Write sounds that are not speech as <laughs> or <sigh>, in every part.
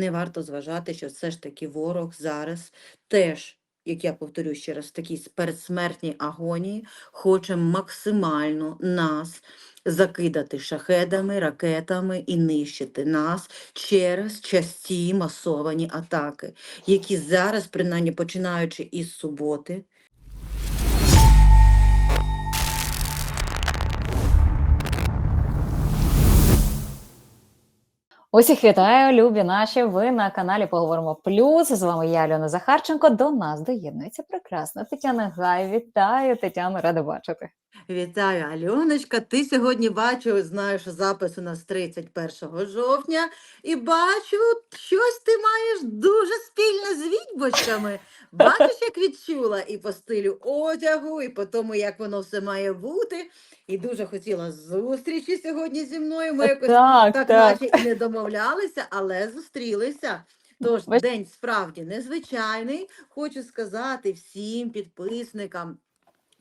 не варто зважати, що все ж таки ворог зараз теж, як я повторю ще раз, в такій передсмертній агонії хоче максимально нас закидати шахедами, ракетами і нищити нас через часті масовані атаки, які зараз, принаймні починаючи із суботи, Усіх вітаю, любі наші. Ви на каналі Поговоримо Плюс. З вами я, Альона Захарченко. До нас доєднується прекрасна Тетяна Гай. Вітаю, Тетяна, рада бачити. Вітаю, Альоночка. Ти сьогодні бачу, знаєш, запис у нас 31 жовтня, і бачу, щось ти маєш дуже спільне з відьбочками. Бачиш, як відчула і по стилю одягу, і по тому, як воно все має бути. І дуже хотіла зустрічі сьогодні зі мною. Ми якось так, так, так. наче і не домовлялися, але зустрілися. Тож день справді незвичайний. Хочу сказати всім підписникам.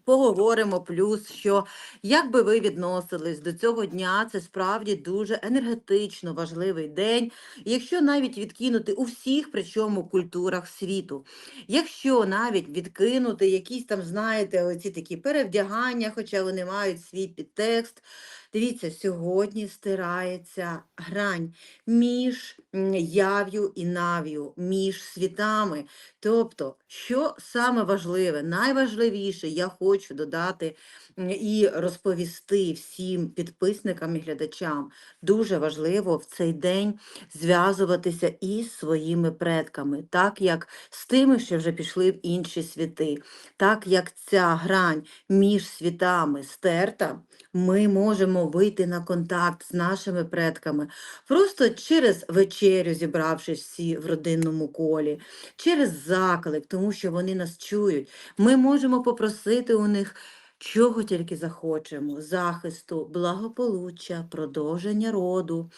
Поговоримо плюс, що як би ви відносились до цього дня, це справді дуже енергетично важливий день, якщо навіть відкинути у всіх, причому культурах світу. Якщо навіть відкинути якісь там, знаєте, оці такі перевдягання, хоча вони мають свій підтекст. Дивіться, сьогодні стирається грань між яв'ю і нав'ю, між світами. Тобто, що саме важливе, найважливіше, я хочу додати і розповісти всім підписникам і глядачам. Дуже важливо в цей день зв'язуватися із своїми предками, так як з тими, що вже пішли в інші світи, так як ця грань між світами стерта, ми можемо вийти на контакт з нашими предками просто через вечерю, зібравшись всі в родинному колі, через заклик, тому що вони нас чують. Ми можемо попросити у них. Чого тільки захочемо: захисту, благополуччя, продовження роду,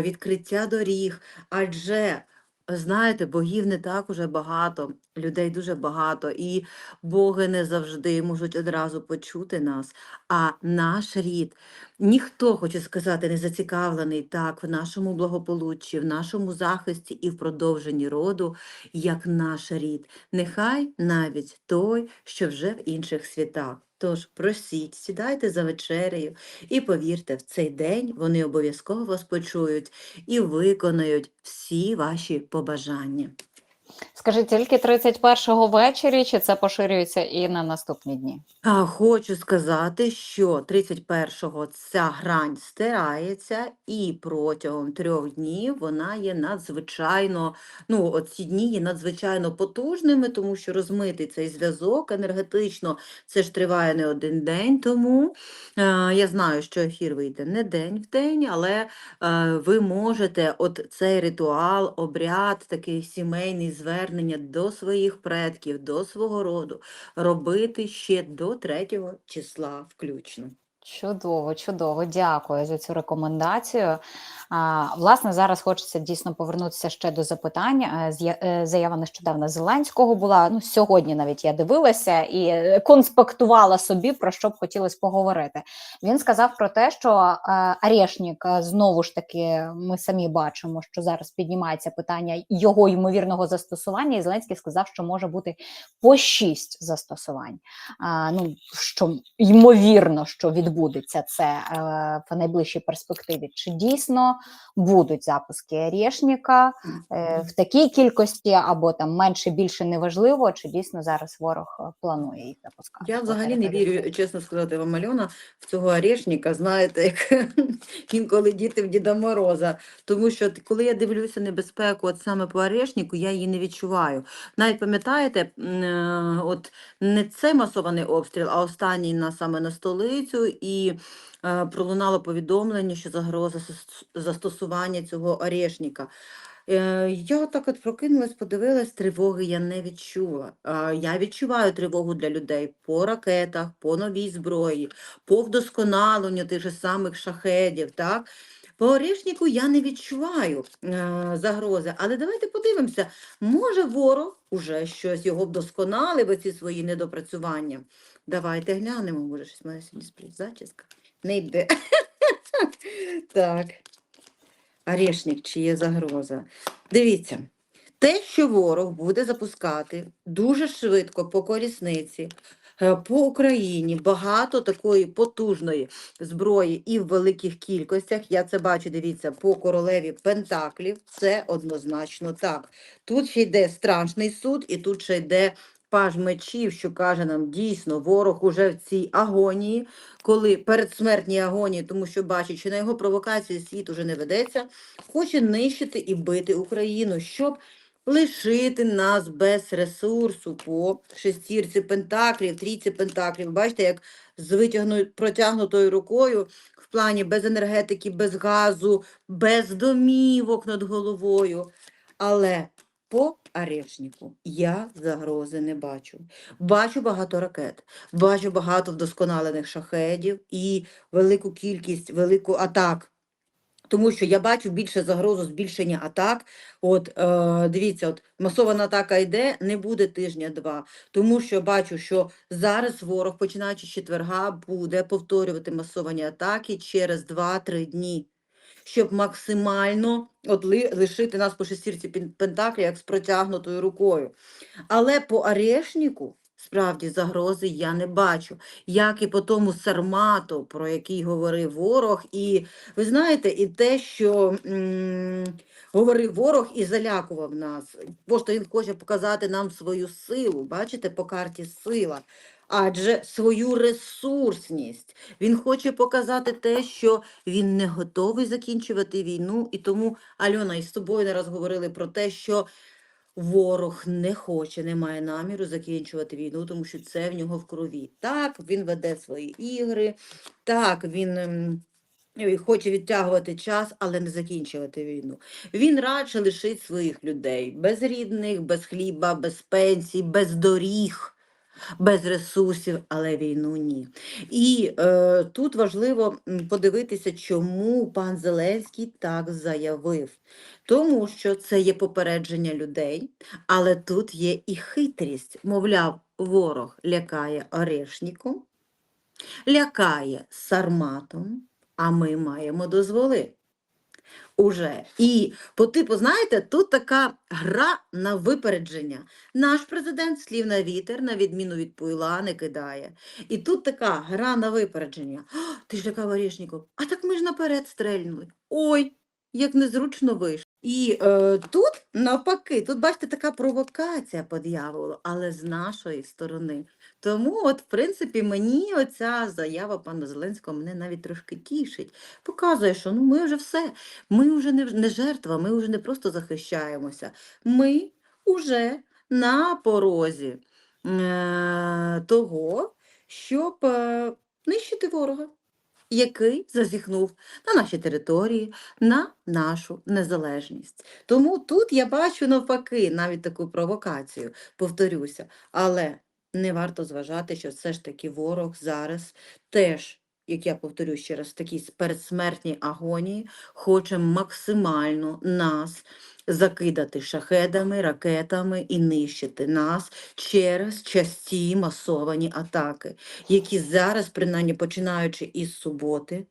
відкриття доріг. Адже, знаєте, богів не так уже багато, людей дуже багато, і боги не завжди можуть одразу почути нас. А наш рід, ніхто, хочу сказати, не зацікавлений так в нашому благополуччі, в нашому захисті і в продовженні роду, як наш рід. Нехай навіть той, що вже в інших світах. Тож просіть, сідайте за вечерею і повірте, в цей день вони обов'язково вас почують і виконають всі ваші побажання. Скажи, тільки 31-го ввечері, чи це поширюється і на наступні дні? А, Хочу сказати, що 31-го ця грань стирається, і протягом трьох днів вона є надзвичайно, ну, оці дні є надзвичайно потужними, тому що розмитий цей зв'язок енергетично, це ж триває не один день, тому е, я знаю, що ефір вийде не день в день, але е, ви можете от цей ритуал, обряд, такий сімейний звернення до своїх предків, до свого роду робити ще до 3 числа включно. Чудово, чудово, дякую за цю рекомендацію. А, власне, зараз хочеться дійсно повернутися ще до запитань. Е, е, Заява нещодавно Зеленського була. Ну, сьогодні навіть я дивилася і е, конспектувала собі про що б хотілося поговорити. Він сказав про те, що Арешнік знову ж таки ми самі бачимо, що зараз піднімається питання його ймовірного застосування. І Зеленський сказав, що може бути по шість застосувань. А, ну, що ймовірно, що відбудеться це е, в найближчій перспективі. Чи дійсно будуть запуски Орешника е, в такій кількості, або там менше, більше неважливо, чи дійсно зараз ворог е, планує їх запускати? Я взагалі не вірю, чесно сказати вам, Альона, в цього орешника, знаєте, як <laughs> інколи діти в Діда Мороза. Тому що коли я дивлюся небезпеку от саме по орешнику, я її не відчуваю. Навіть пам'ятаєте, от не це масований обстріл, а останній на саме на столицю, і е, пролунало повідомлення, що загроза застосування цього орешника. Е, Я так от прокинулась, подивилась, тривоги я не відчула. Я відчуваю тривогу для людей по ракетах, по новій зброї, по вдосконаленню тих же самих шахедів. Так? По Орешнику я не відчуваю е, загрози, але давайте подивимося, може ворог уже щось його вдосконалив, оці свої недопрацювання. Давайте глянемо, може щось мене сьогодні сплять зачіска. Не йде. <laughs> Так. Орешник, чи є загроза. Дивіться, те, що ворог буде запускати дуже швидко по корісниці, е, по Україні багато такої потужної зброї і в великих кількостях. Я це бачу, дивіться, по королеві Пентаклів. Це однозначно так. Тут ще йде страшний суд, і тут ще йде паж мечів, що каже нам дійсно, ворог уже в цій агонії, коли передсмертній агонії, тому що бачить, що на його провокації світ уже не ведеться, хоче нищити і бити Україну, щоб лишити нас без ресурсу по шестірці пентаклів, трійці пентаклів. Бачите, як з витягну... протягнутою рукою в плані без енергетики, без газу, без домівок над головою. Але по Орешнику я загрози не бачу. Бачу багато ракет, бачу багато вдосконалених шахедів і велику кількість, велику атак. Тому що я бачу більше загрозу збільшення атак. От е, дивіться, от масована атака йде, не буде тижня-два. Тому що бачу, що зараз ворог, починаючи з четверга, буде повторювати масовані атаки через 2-3 дні, щоб максимально от, лишити нас по шестірці пен- пентаклів, як з протягнутою рукою. Але по Орешнику справді загрози я не бачу, як і по тому Сармату, про який говорив ворог, і ви знаєте, і те, що говорив ворог і залякував нас. Просто він хоче показати нам свою силу. Бачите, по карті сила. Адже свою ресурсність. Він хоче показати те, що він не готовий закінчувати війну. І тому, Альона, і з тобою не говорили про те, що ворог не хоче, не має наміру закінчувати війну, тому що це в нього в крові. Так, він веде свої ігри, так, він. ем, Хоче відтягувати час, але не закінчувати війну. Він радше лишить своїх людей без рідних, без хліба, без пенсій, без доріг, без ресурсів, але війну ні. І е, тут важливо подивитися, чому пан Зеленський так заявив. Тому що це є попередження людей, але тут є і хитрість. Мовляв, ворог лякає орешником, лякає сарматом, а ми маємо дозволи. Уже. І по типу, знаєте, тут така гра на випередження. Наш президент слів на вітер, на відміну від Пуйла, не кидає. І тут така гра на випередження. Ти ж лякав Орешников, а так ми ж наперед стрельнули. Ой, як незручно вийшло. І е, тут навпаки, тут бачите, така провокація по але з нашої сторони. Тому, от, в принципі, мені оця заява пана Зеленського мене навіть трошки тішить. Показує, що ну ми вже все, ми вже не, не жертва, ми вже не просто захищаємося. Ми вже на порозі е, того, щоб е, нищити ворога, який зазіхнув на наші території, на нашу незалежність. Тому тут я бачу навпаки навіть таку провокацію, повторюся, але не варто зважати, що все ж таки ворог зараз теж, як я повторю ще раз, в такій передсмертній агонії хоче максимально нас закидати шахедами, ракетами і нищити нас через часті масовані атаки, які зараз, принаймні починаючи із суботи,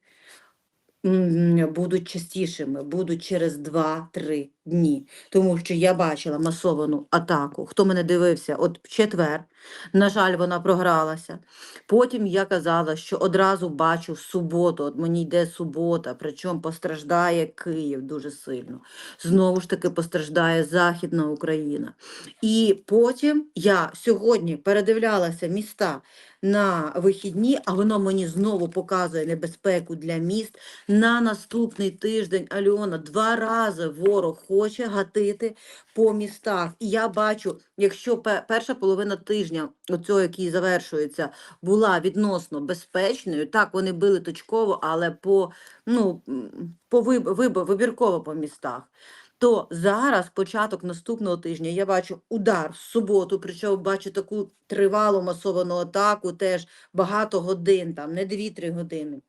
будуть частішими, будуть через 2-3 дні. Тому що я бачила масовану атаку. Хто мене дивився, от в четвер, на жаль, вона програлася. Потім я казала, що одразу бачу в суботу, от мені йде субота, причому постраждає Київ дуже сильно. Знову ж таки постраждає Західна Україна. І потім я сьогодні передивлялася міста на вихідні, а воно мені знову показує небезпеку для міст. На наступний тиждень Альона два рази ворог хоче гатити по містах. І я бачу, якщо перша половина тижня, оцього, який завершується, була відносно безпечною, так вони били точково, але по ну по виб, виб, вибірково по містах. То зараз, початок наступного тижня, я бачу удар в суботу, причому бачу таку тривалу масовану атаку, теж багато годин, там не 2-3 години.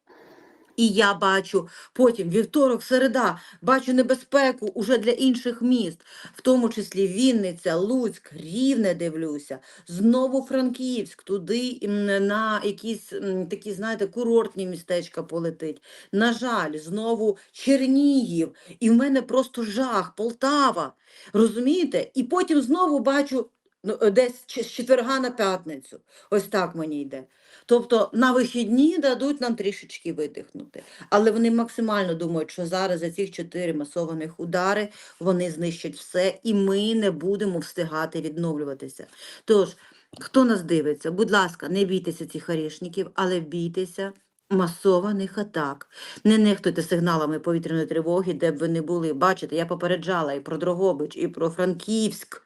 І я бачу потім вівторок, середа, бачу небезпеку уже для інших міст, в тому числі Вінниця, Луцьк, Рівне дивлюся, знову Франківськ, туди на якісь такі, знаєте, курортні містечка полетить. На жаль, знову Чернігів, і в мене просто жах, Полтава. Розумієте? І потім знову бачу ну, десь з четверга на п'ятницю. Ось так мені йде. Тобто на вихідні дадуть нам трішечки видихнути. Але вони максимально думають, що зараз за цих чотири масованих удари вони знищать все, і ми не будемо встигати відновлюватися. Тож, хто нас дивиться, будь ласка, не бійтеся цих орешників, але бійтеся масованих атак. Не нехтуйте сигналами повітряної тривоги, де б ви не були. Бачите, я попереджала і про Дрогобич, і про Франківськ.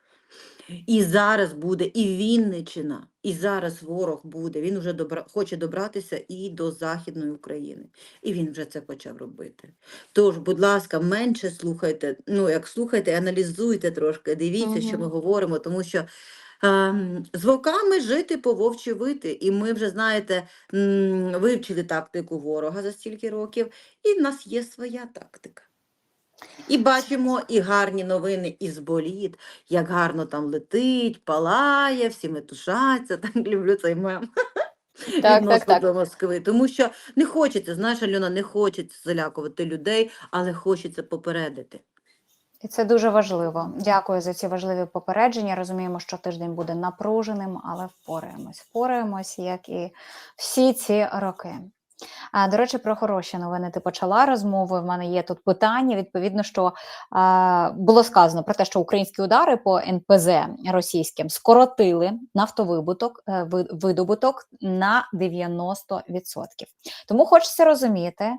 І зараз буде і Вінничина, і зараз ворог буде. Він вже добра... хоче добратися і до Західної України. І він вже це почав робити. Тож, будь ласка, менше слухайте. Ну, як слухайте, аналізуйте трошки, дивіться, що ми говоримо, тому що. ем, З вовками жити по вовчі вити, і ми вже знаєте, вивчили тактику ворога за стільки років, і в нас є своя тактика. І бачимо і гарні новини із боліт, як гарно там летить, палає, всі метушаться, <laughs> так люблю цей мем. <laughs> так, відносно так. до Москви. Тому що не хочеться, знаєш, Альона, не хочеться залякувати людей, але хочеться попередити. І це дуже важливо. Дякую за ці важливі попередження. Розуміємо, що тиждень буде напруженим, але впораємось. Впораємось, як і всі ці роки. А, до речі, про хороші новини ти почала розмову. В мене є тут питання. Відповідно, що а, було сказано про те, що українські удари по НПЗ російським скоротили нафтовибуток е, видобуток на 90%. Тому хочеться розуміти,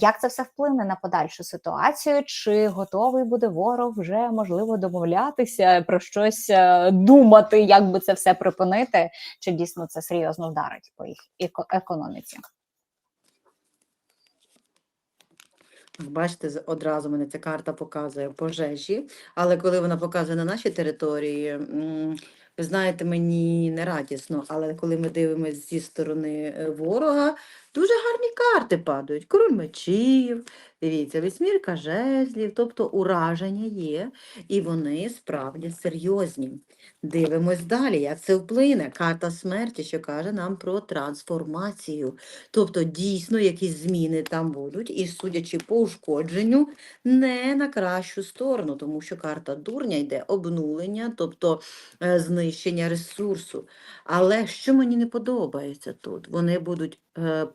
як це все вплине на подальшу ситуацію? Чи готовий буде ворог вже можливо домовлятися про щось е, думати, як би це все припинити? Чи дійсно це серйозно вдарить по їх економіці? Бачите, одразу мене ця карта показує пожежі, але коли вона показує на нашій території, ви знаєте, мені не радісно, але коли ми дивимося зі сторони е, ворога, дуже гарні карти падають. Король мечів, дивіться, вісьмірка жезлів, тобто ураження є, і вони справді серйозні. Дивимось далі, як це вплине. Карта смерті, що каже нам про трансформацію. Тобто дійсно якісь зміни там будуть, і судячи по ушкодженню, не на кращу сторону, тому що карта дурня йде обнулення, тобто е, знищення ресурсу. Але що мені не подобається тут? Вони будуть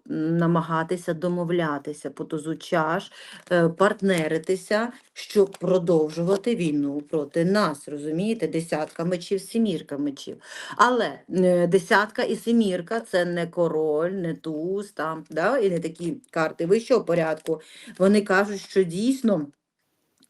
намагатися домовлятися по тузу чаш, е, партнеритися, щоб продовжувати війну проти нас. Розумієте? Десятка мечів, сімірка мечів. Але е, десятка і семірка це не король, не туз, там, да? і не такі карти вищого порядку. Вони кажуть, що дійсно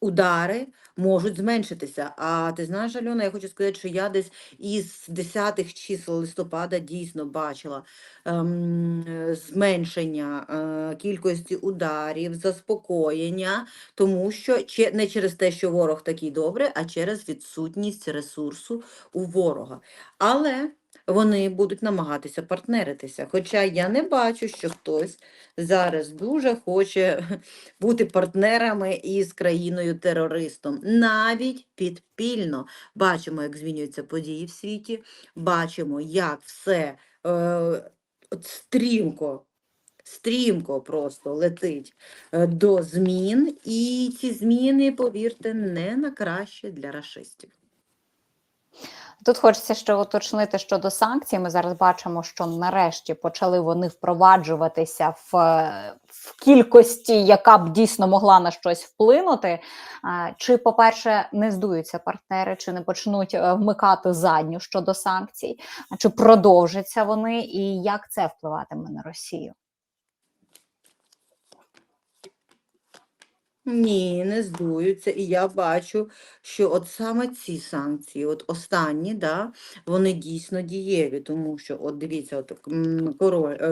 удари можуть зменшитися. А ти знаєш, Альона, я хочу сказати, що я десь із десятих чисел листопада дійсно бачила ем, зменшення е, кількості ударів, заспокоєння, тому що че- не через те, що ворог такий добрий, а через відсутність ресурсу у ворога. Але вони будуть намагатися партнеритися. Хоча я не бачу, що хтось зараз дуже хоче <laughs> бути партнерами із країною-терористом, навіть підпільно. Бачимо, як змінюються події в світі, бачимо, як все е, стрімко. Стрімко просто летить е, до змін, і ці зміни, повірте, не на краще для рашистів. Тут хочеться ще уточнити щодо санкцій. Ми зараз бачимо, що нарешті почали вони впроваджуватися в, в кількості, яка б дійсно могла на щось вплинути. Чи, по-перше, не здуються партнери, чи не почнуть е, вмикати задню щодо санкцій, чи продовжаться вони, і як це впливатиме на Росію? Ні, не здуються. І я бачу, що от саме ці санкції, от останні, да, вони дійсно дієві, тому що, от дивіться, от король, е,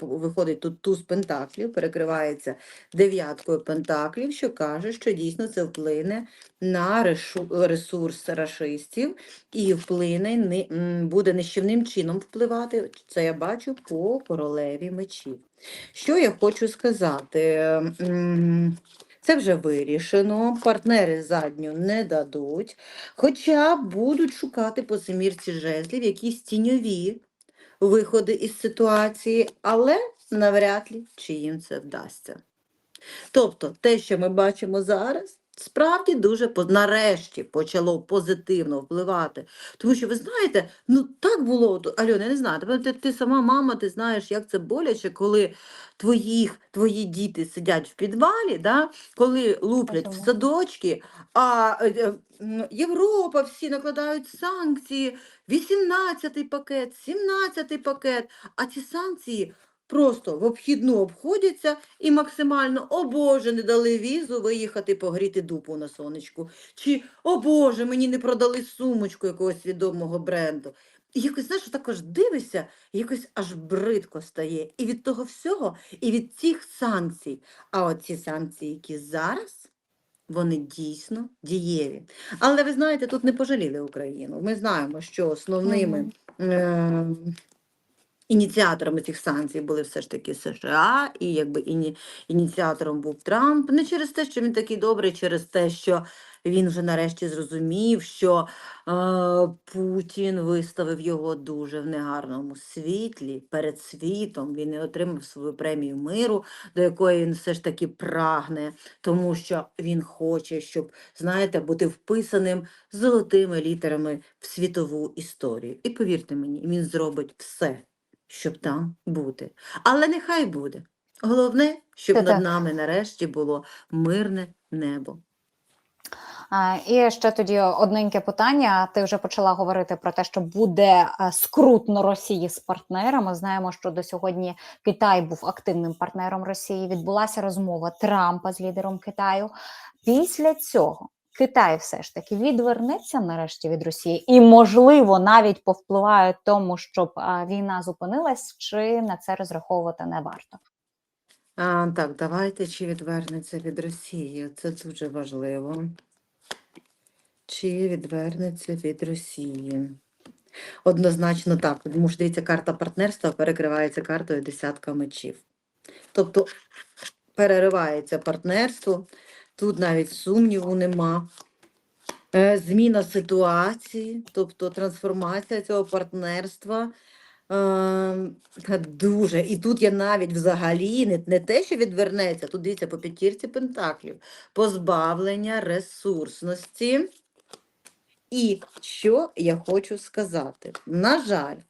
виходить тут туз пентаклів, перекривається дев'яткою пентаклів, що каже, що дійсно це вплине на ресурс рашистів і вплине, м, буде нищівним чином впливати. Це я бачу по королеві мечів. Що я хочу сказати? Це вже вирішено, партнери задню не дадуть, хоча будуть шукати по семірці жезлів якісь тіньові виходи із ситуації, але навряд ли чи їм це вдасться. Тобто, те, що ми бачимо зараз, справді дуже по- нарешті почало позитивно впливати. Тому що ви знаєте, ну так було, Альона, я не знаю, ти, ти сама мама, ти знаєш, як це боляче, коли твоїх, твої діти сидять в підвалі, да, коли луплять в садочки, а е, е, Європа всі накладають санкції, 18-й пакет, 17-й пакет, а ці санкції просто в обхідну обходяться і максимально, о Боже, не дали візу виїхати погріти дупу на сонечку. Чи, о Боже, мені не продали сумочку якогось відомого бренду. І якось, знаєш, також дивишся, якось аж бридко стає. І від того всього, і від цих санкцій. А от ці санкції, які зараз, вони дійсно дієві. Але ви знаєте, тут не пожаліли Україну. Ми знаємо, що основними е, ініціаторами цих санкцій були все ж таки США, і якби іні, ініціатором був Трамп. Не через те, що він такий добрий, через те, що він вже нарешті зрозумів, що е, Путін виставив його дуже в негарному світлі перед світом. Він не отримав свою премію миру, до якої він все ж таки прагне, тому що він хоче, щоб, знаєте, бути вписаним золотими літерами в світову історію. І повірте мені, він зробить все, щоб там бути. Але нехай буде. Головне, щоб Це над так. нами нарешті було мирне небо. А, І ще тоді одненьке питання. Ти вже почала говорити про те, що буде е, скрутно Росії з партнерами. Знаємо, що до сьогодні Китай був активним партнером Росії. Відбулася розмова Трампа з лідером Китаю. Після цього Китай все ж таки відвернеться нарешті від Росії, і можливо навіть повпливає тому, щоб війна зупинилась, чи на це розраховувати не варто. А, так, давайте чи відвернеться від Росії. Це дуже важливо. Чи відвернеться від Росії? Однозначно так, тому що дивіться, карта партнерства перекривається картою десятка мечів. Тобто переривається партнерство, тут навіть сумніву нема. Е, Зміна ситуації, тобто трансформація цього партнерства. Ем, Дуже. І тут я навіть взагалі не, не те, що відвернеться, тут дивіться по п'ятірці пентаклів, позбавлення ресурсності. І що я хочу сказати? На жаль, е,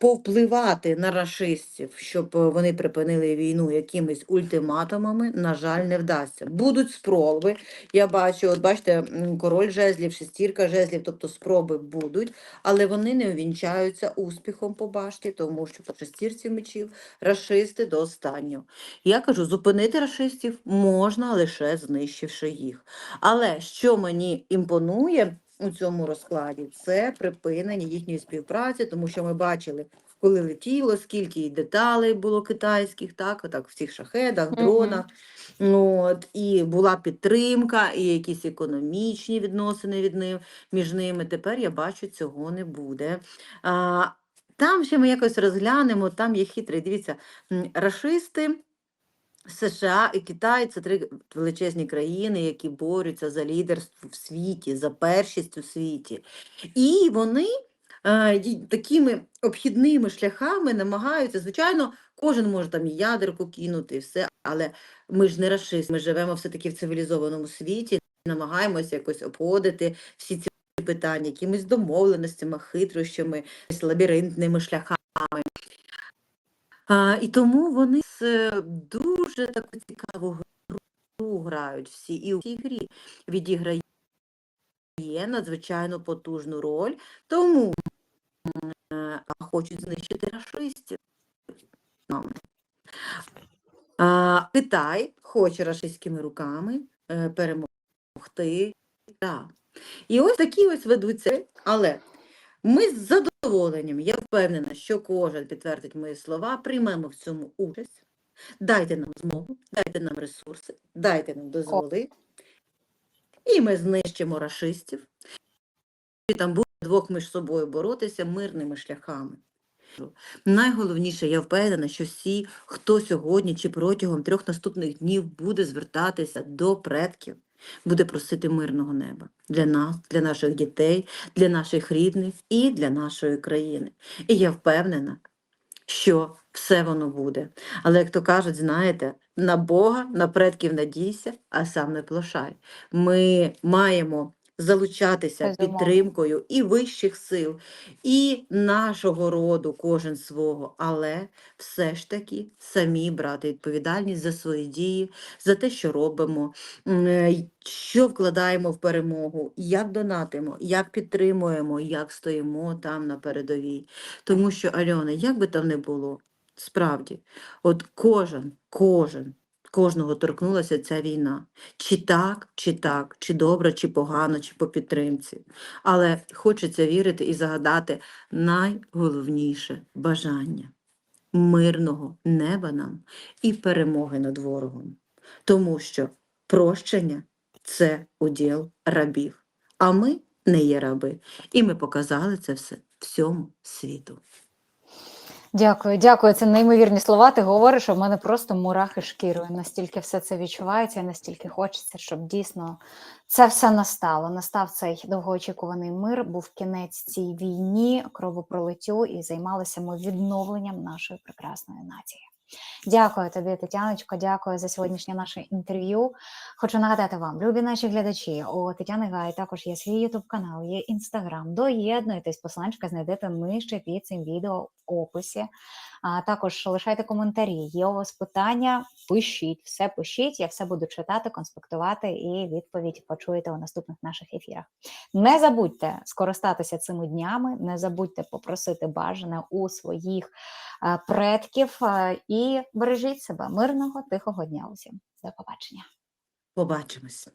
повпливати на рашистів, щоб е, вони припинили війну якимись ультиматумами, на жаль, не вдасться. Будуть спроби. Я бачу, от бачите, король жезлів, шестірка жезлів, тобто спроби будуть, але вони не увінчаються успіхом по башті, тому що по шестірці мечів рашисти до останнього. Я кажу, зупинити рашистів можна лише знищивши їх. Але що мені імпонує у цьому розкладі, це припинення їхньої співпраці, тому що ми бачили, коли летіло, скільки і деталей було китайських, так, так, в цих шахедах, дронах. От, і була підтримка, і якісь економічні відносини від ним, між ними. Тепер я бачу, цього не буде. А, там ще ми якось розглянемо, там є хитрий. Дивіться, рашисти. США і Китай це три величезні країни, які борються за лідерство в світі, за першість у світі. І вони е, такими обхідними шляхами намагаються, звичайно, кожен може там ядерку кинути, і все, але ми ж не расисти, ми живемо все-таки в цивілізованому світі, намагаємося якось обходити всі ці питання, якимись домовленостями, хитрощами, лабіринтними шляхами. А, і тому вони з е, дуже таку цікаву гру грають всі. І у цій грі відіграє надзвичайно потужну роль, тому е, а хочуть знищити рашистів. Ну. А, Китай хоче рашистськими руками е, перемогти. Да. І ось такі ось ведуться. Але ми з задоволенням, я впевнена, що кожен підтвердить мої слова, приймемо в цьому участь. Дайте нам змогу, дайте нам ресурси, дайте нам дозволи. І ми знищимо рашистів. І там будуть двох між собою боротися мирними шляхами. Найголовніше, я впевнена, що всі, хто сьогодні чи протягом трьох наступних днів буде звертатися до предків, буде просити мирного неба для нас, для наших дітей, для наших рідних і для нашої країни. І я впевнена, що все воно буде. Але як то кажуть, знаєте, на Бога, на предків надійся, а сам не плашай. Ми маємо залучатися Безумовно. підтримкою і вищих сил, і нашого роду, кожен свого, але все ж таки самі брати відповідальність за свої дії, за те, що робимо, е, що вкладаємо в перемогу, як донатимо, як підтримуємо, як стоїмо там на передовій. Тому що, Альона, як би там не було, справді, от кожен, кожен, кожного торкнулася ця війна. Чи так, чи так, чи добре, чи погано, чи по підтримці. Але хочеться вірити і загадати найголовніше бажання мирного неба нам і перемоги над ворогом. Тому що прощення це уділ рабів, а ми не є раби. І ми показали це все всьому світу. Дякую, дякую. Це неймовірні слова. Ти говориш, у мене просто мурахи шкірою. Настільки все це відчувається, і настільки хочеться, щоб дійсно це все настало. Настав цей довгоочікуваний мир, був кінець цій війні, кровопролиттю, і займалися ми відновленням нашої прекрасної нації. Дякую тобі, Тетяночко. Дякую за сьогоднішнє наше інтерв'ю. Хочу нагадати вам, любі наші глядачі, у Тетяни Гай також є свій ютуб канал, є інстаграм. Доєднуйтесь, посланчика знайдете нижче під цим відео в описі. А також лишайте коментарі. Є у вас питання, пишіть, все пишіть. Я все буду читати, конспектувати і відповідь почуєте у наступних наших ефірах. Не забудьте скористатися цими днями, не забудьте попросити бажане у своїх е, предків е, і бережіть себе. Мирного, тихого дня усім. До побачення. Побачимось.